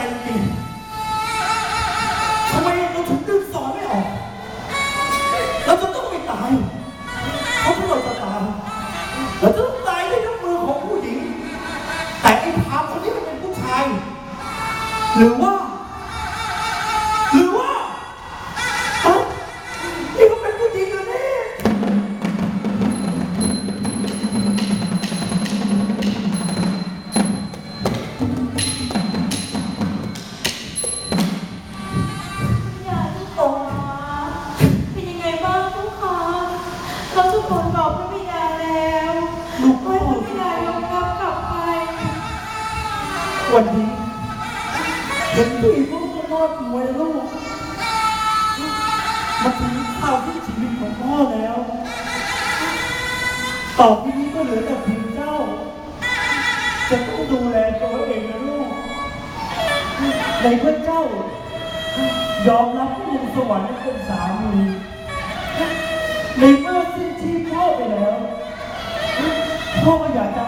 ใจจริทำไมเราถึงดึงสอนไม่ออก เราจะต้องไปตาย เพราะพวกเราจะตายเราจะต้องตายด้วยน้ำมือของผู้หญิง แต่ไอ้พามคนนี้มันเป็นผู้ชาย หรือว่า ทูลบอกพระบิดาแล้วลูกให้พ่อพระบิดายอมรับกลับไปวันนี้เห็นพี่ลูกรอดมวยลูกมาถึงข่าวที่ชีวิตของพ่อแล้วต่อไปนี้ก็เหลือแต่เพียงเจ้า จะต้องดูแลตัวเองนะลูกในเพื่อเจ้า ยอมรับผู้สวรรค์เป็นสามี ในเมื่อสิ้นชีพพ่อไปแล้วพ่อก็อยากจะ